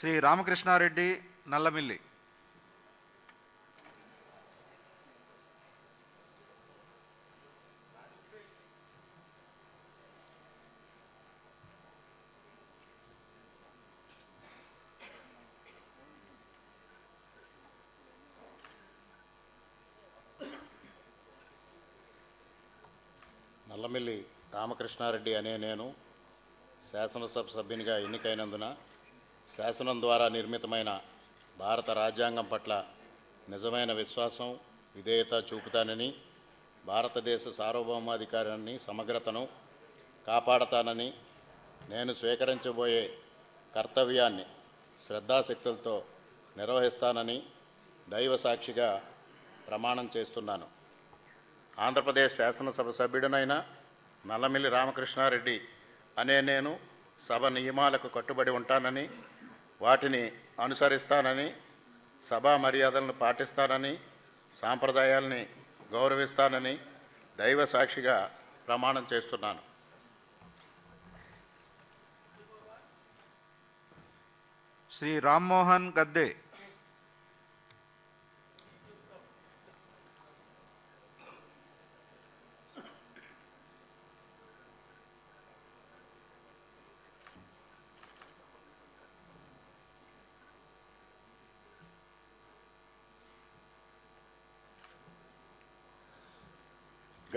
శ్రీ రామకృష్ణారెడ్డి నల్లమిల్లి. నల్లమిల్లి రామకృష్ణారెడ్డి అనే నేను శాసనసభ సభ్యునిగా ఎన్నికైనందున శాసనం ద్వారా నిర్మితమైన భారత రాజ్యాంగం పట్ల నిజమైన విశ్వాసం విధేయత చూపుతానని భారతదేశ సార్వభౌమాధికారాన్ని సమగ్రతను కాపాడతానని నేను స్వీకరించబోయే కర్తవ్యాన్ని శ్రద్ధాశక్తులతో నిర్వహిస్తానని దైవ సాక్షిగా ప్రమాణం చేస్తున్నాను. ఆంధ్రప్రదేశ్ శాసనసభ సభ్యుడినైన నల్లమిల్లి రామకృష్ణారెడ్డి అనే నేను సభ నియమాలకు కట్టుబడి ఉంటానని వాటిని అనుసరిస్తానని సభా మర్యాదలను పాటిస్తానని సాంప్రదాయాల్ని గౌరవిస్తానని దైవ సాక్షిగా ప్రమాణం చేస్తున్నాను. శ్రీ రామ్మోహన్ గద్దే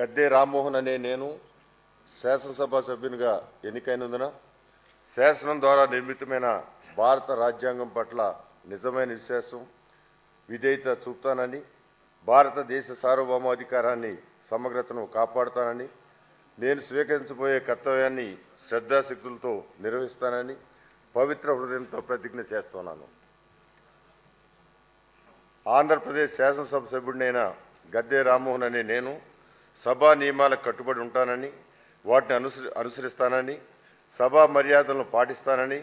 గద్దె రామ్మోహన్ అనే నేను శాసనసభ సభ్యునిగా ఎన్నికైనందున శాసనం ద్వారా నిర్మితమైన భారత రాజ్యాంగం పట్ల నిజమైన విశ్వాసం విధేయత చూపుతానని భారతదేశ సార్వభౌమాధికారాన్ని సమగ్రతను కాపాడుతానని నేను స్వీకరించబోయే కర్తవ్యాన్ని శ్రద్ధాశక్తులతో నిర్వహిస్తానని పవిత్ర హృదయంతో ప్రతిజ్ఞ చేస్తున్నాను. ఆంధ్రప్రదేశ్ శాసనసభ సభ్యుడినైన గద్దె రామ్మోహన్ అనే నేను సభా నియమాలకు కట్టుబడి ఉంటానని వాటిని అనుసరి అనుసరిస్తానని సభా మర్యాదలను పాటిస్తానని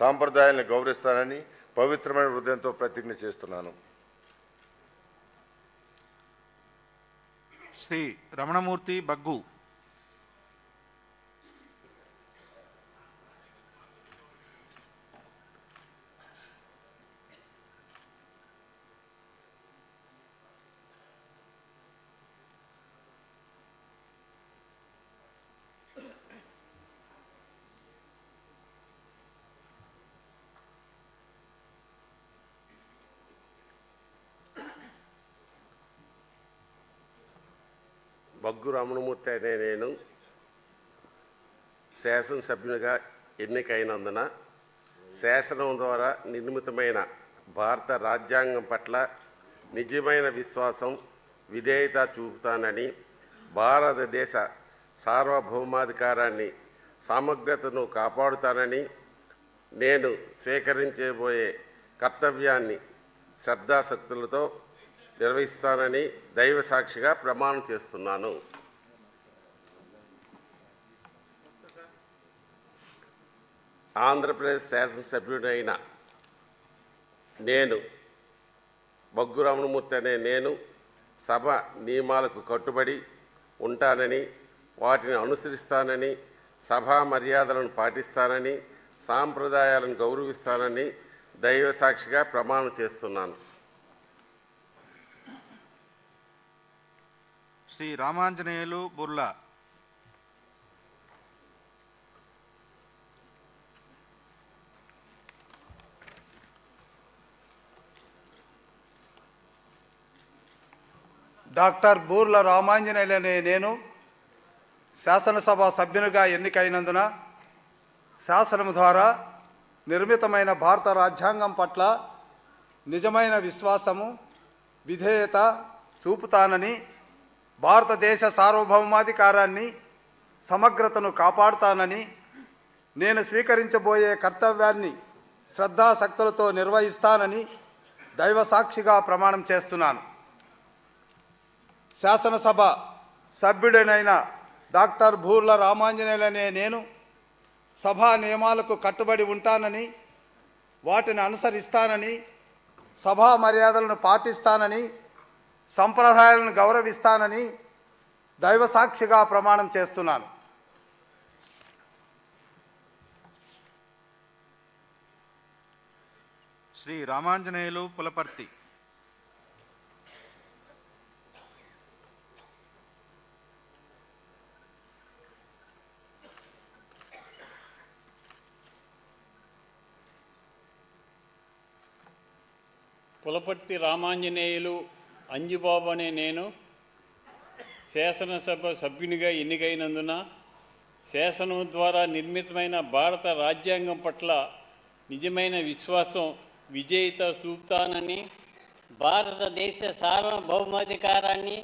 సాంప్రదాయాలను గౌరవిస్తానని పవిత్రమైన హృదయంతో ప్రతిజ్ఞ చేస్తున్నాను. శ్రీ రమణమూర్తి బగ్గు బగ్గు రమణమూర్తి అనే నేను శాసనసభ్యునిగా ఎన్నికైనందున శాసనం ద్వారా నిర్మితమైన భారత రాజ్యాంగం పట్ల నిజమైన విశ్వాసం విధేయత చూపుతానని భారతదేశ సార్వభౌమాధికారాన్ని సమగ్రతను కాపాడుతానని నేను స్వీకరించబోయే కర్తవ్యాన్ని శ్రద్ధాశక్తులతో నిర్వహిస్తానని దైవ సాక్షిగా ప్రమాణం చేస్తున్నాను. ఆంధ్రప్రదేశ్ శాసనసభ్యుడైన నేను బొగ్గు రమణమూర్తి అనే నేను సభ నియమాలకు కట్టుబడి ఉంటానని వాటిని అనుసరిస్తానని సభా మర్యాదలను పాటిస్తానని సాంప్రదాయాలను గౌరవిస్తానని దైవ సాక్షిగా ప్రమాణం చేస్తున్నాను. శ్రీ రామాంజనేయులు బుర్లా. డాక్టర్ బూర్ల రామాంజనేయులనే నేను. శాసనసభ సభ్యునిగా ఎన్నికైనందున శాసనం ద్వారా నిర్మితమైన భారత రాజ్యాంగం పట్ల నిజమైన విశ్వాసము విధేయత చూపుతానని భారతదేశ సార్వభౌమాధికారాన్ని సమగ్రతను కాపాడుతానని నేను స్వీకరించబోయే కర్తవ్యాన్ని శ్రద్ధాశక్తులతో నిర్వహిస్తానని దైవ సాక్షిగా ప్రమాణం చేస్తున్నాను. శాసనసభ సభ్యుడనైన డాక్టర్ భూర్ల రామాంజనేయులనే నేను సభా నియమాలకు కట్టుబడి ఉంటానని వాటిని అనుసరిస్తానని సభా మర్యాదలను పాటిస్తానని సంప్రదాయాలను గౌరవిస్తానని దైవ సాక్షిగా ప్రమాణం చేస్తున్నాను. శ్రీ రామాంజనేయులు పులపర్తి. పులపర్తి రామాంజనేయులు అంజుబాబు అనే నేను శాసనసభ సభ్యునిగా ఎన్నికైనందున శాసనం ద్వారా నిర్మితమైన భారత రాజ్యాంగం పట్ల నిజమైన విశ్వాసం విజేత చూపుతానని భారతదేశ సార్వభౌమాధికారాన్ని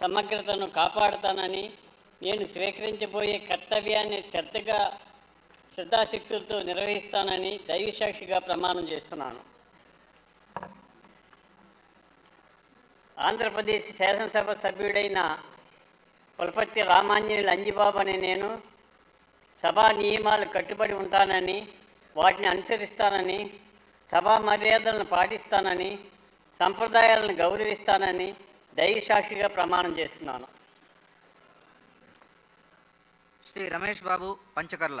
సమగ్రతను కాపాడుతానని నేను స్వీకరించబోయే కర్తవ్యాన్ని శ్రద్ధగా శ్రద్ధాశక్తులతో నిర్వహిస్తానని దైవసాక్షిగా ప్రమాణం చేస్తున్నాను. ఆంధ్రప్రదేశ్ శాసనసభ సభ్యుడైన పులపర్తి రామాంజనేయులు అంజిబాబు అనే నేను సభా నియమాలు కట్టుబడి ఉంటానని వాటిని అనుసరిస్తానని సభా మర్యాదలను పాటిస్తానని సంప్రదాయాలను గౌరవిస్తానని దైవసాక్షిగా ప్రమాణం చేస్తున్నాను. శ్రీ రమేష్ బాబు పంచకర్ల.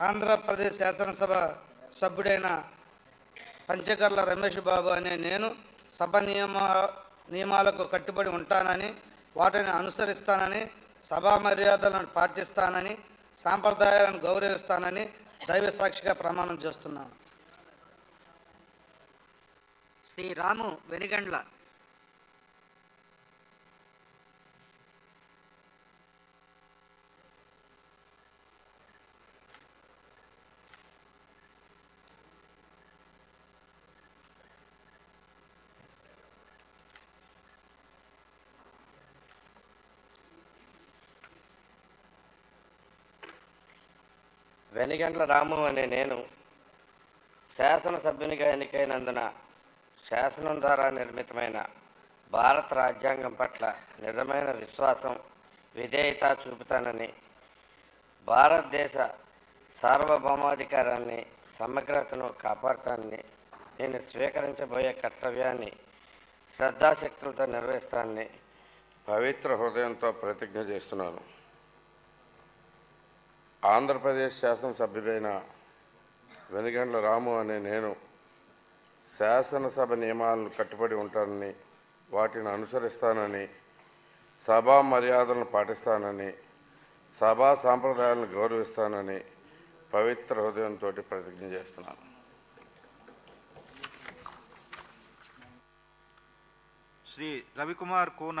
ఆంధ్రప్రదేశ్ శాసనసభ సభ్యుడైన పంచకర్ల రమేష్ బాబు అనే నేను సభ నియమ నియమాలకు కట్టుబడి ఉంటానని వాటిని అనుసరిస్తానని సభా మర్యాదలను పాటిస్తానని సాంప్రదాయాలను గౌరవిస్తానని దైవ సాక్షిగా ప్రమాణం చేస్తున్నాను. శ్రీరాము వెనుగండ్ల వెనిగండ్ల వెనిగండ్ల రాము అనే నేను శాసనసభ్యునిగా ఎన్నికైనందున శాసనం ద్వారా నిర్మితమైన భారత రాజ్యాంగం పట్ల నిజమైన విశ్వాసం విధేయత చూపుతానని భారతదేశ సార్వభౌమాధికారాన్ని సమగ్రతను కాపాడుతానని నేను స్వీకరించబోయే కర్తవ్యాన్ని శ్రద్ధాశక్తులతో నిర్వహిస్తానని పవిత్ర హృదయంతో ప్రతిజ్ఞ చేస్తున్నాను. ఆంధ్రప్రదేశ్ శాసనసభ్యుడైన వెనుగండ్ల రాము అనే నేను శాసనసభ నియమాలను కట్టుబడి ఉంటానని వాటిని అనుసరిస్తానని సభా మర్యాదలను పాటిస్తానని సభా సాంప్రదాయాలను గౌరవిస్తానని పవిత్ర హృదయంతో ప్రతిజ్ఞ చేస్తున్నాను. Shri Ravikumar Koona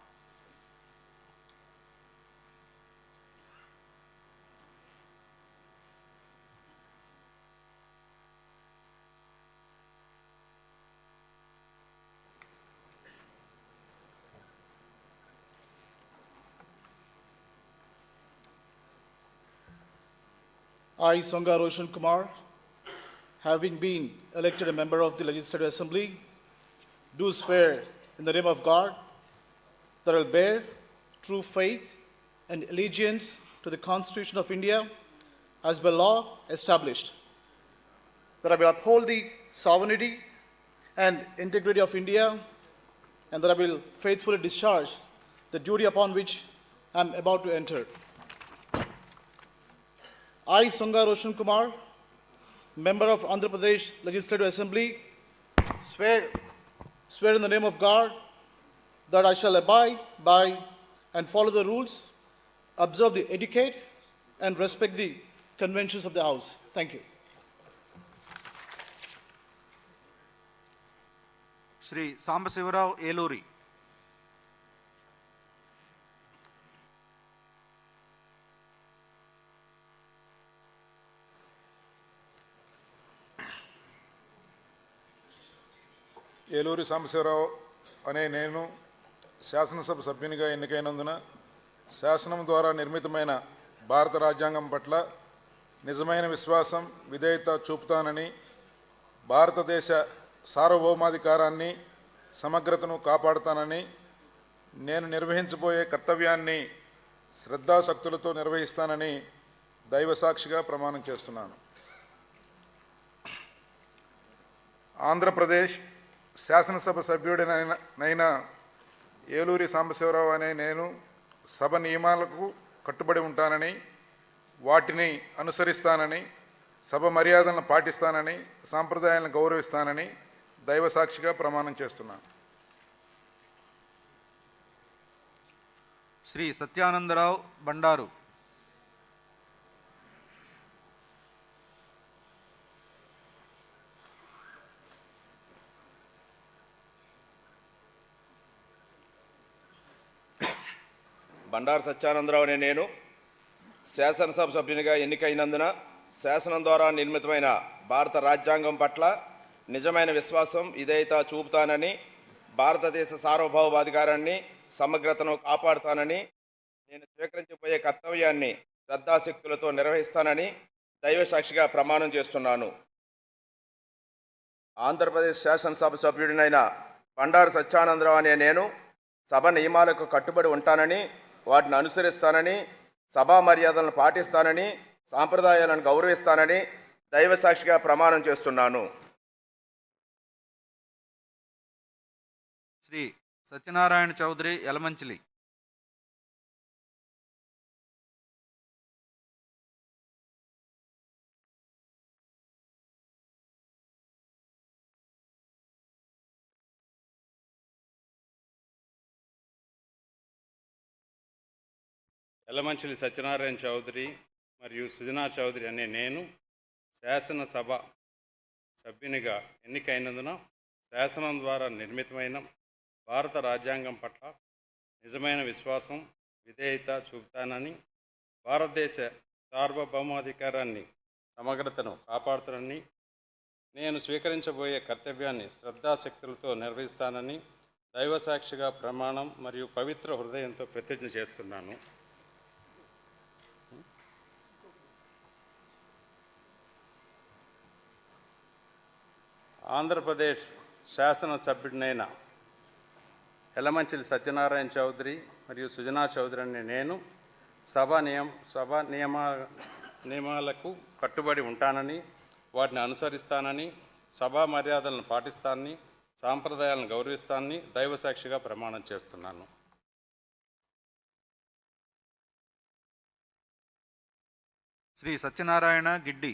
I, Songa Roshan Kumar, having been elected a member of the Legislative Assembly, do swear in the name of God that I will bear true faith and allegiance to the Constitution of India as by law established, that I will uphold the sovereignty and integrity of India, and that I will faithfully discharge the duty upon which I am about to enter. I, Sangha Roshan Kumar, member of Andhra Pradesh Legislative Assembly, swear, swear in the name of God that I shall abide by and follow the rules, observe the etiquette, and respect the conventions of the House. Thank you. Shri ಸಾಂಬಶಿವರಾವ್ ಏಲೂರಿ Eluri Sambasivarao అనే నేను శాసనసభ సభ్యునిగా ఎన్నికైనందున శాసనం ద్వారా నిర్మితమైన భారత రాజ్యాంగం పట్ల నిజమైన విశ్వాసం విధేయత చూపుతానని భారతదేశ సార్వభౌమాధికారాన్ని సమగ్రతను కాపాడుతానని నేను నిర్వహించబోయే కర్తవ్యాన్ని శ్రద్ధాశక్తులతో నిర్వహిస్తానని దైవసాక్షిగా ప్రమాణం చేస్తున్నాను. ఆంధ్రప్రదేశ్ శాసనసభ సభ్యుడినైన ఏలూరి సాంబశివరావు అనే నేను సభ నియమాలకు కట్టుబడి ఉంటానని వాటిని అనుసరిస్తానని సభ మర్యాదలను పాటిస్తానని సాంప్రదాయాలను గౌరవిస్తానని దైవసాక్షిగా ప్రమాణం చేస్తున్నాను. శ్రీ సత్యానందరావు బండారు. బండారు సత్యానందరావు అనే నేను శాసనసభ సభ్యునిగా ఎన్నికైనందున శాసనం ద్వారా నిర్మితమైన భారత రాజ్యాంగం పట్ల నిజమైన విశ్వాసం ఇదైతే చూపుతానని భారతదేశ సార్వభౌమాధికారాన్ని సమగ్రతను కాపాడుతానని నేను స్వీకరించబోయే కర్తవ్యాన్ని శ్రద్ధాశక్తులతో నిర్వహిస్తానని దైవసాక్షిగా ప్రమాణం చేస్తున్నాను. ఆంధ్రప్రదేశ్ శాసనసభ సభ్యుడినైన బండారు సత్యానందరావు అనే నేను సభ నియమాలకు కట్టుబడి ఉంటానని వాటిని అనుసరిస్తానని సభా మర్యాదలను పాటిస్తానని సాంప్రదాయాలను గౌరవిస్తానని దైవసాక్షిగా ప్రమాణం చేస్తున్నాను. శ్రీ సత్యనారాయణ చౌదరి ఎలమంచిలి ఎల్లమంచిలి సత్యనారాయణ చౌదరి మరియు సుజనా చౌదరి అనే నేను శాసనసభ సభ్యునిగా ఎన్నికైనందున శాసనం ద్వారా నిర్మితమైన భారత రాజ్యాంగం పట్ల నిజమైన విశ్వాసం విధేయత చూపుతానని భారతదేశ సార్వభౌమాధికారాన్ని సమగ్రతను కాపాడుతానని నేను స్వీకరించబోయే కర్తవ్యాన్ని శ్రద్ధాశక్తులతో నిర్వహిస్తానని దైవసాక్షిగా ప్రమాణం మరియు పవిత్ర హృదయంతో ప్రతిజ్ఞ చేస్తున్నాను. ఆంధ్రప్రదేశ్ శాసనసభ్యుడినైన ఎలమంచిలి సత్యనారాయణ చౌదరి మరియు సుజనా చౌదరి అనే నేను సభ నియం సభ నియమ నియమాలకు కట్టుబడి ఉంటానని వాటిని అనుసరిస్తానని సభా మర్యాదలను పాటిస్తానని సాంప్రదాయాలను గౌరవిస్తానని దైవసాక్షిగా ప్రమాణం చేస్తున్నాను. శ్రీ సత్యనారాయణ గిడ్డి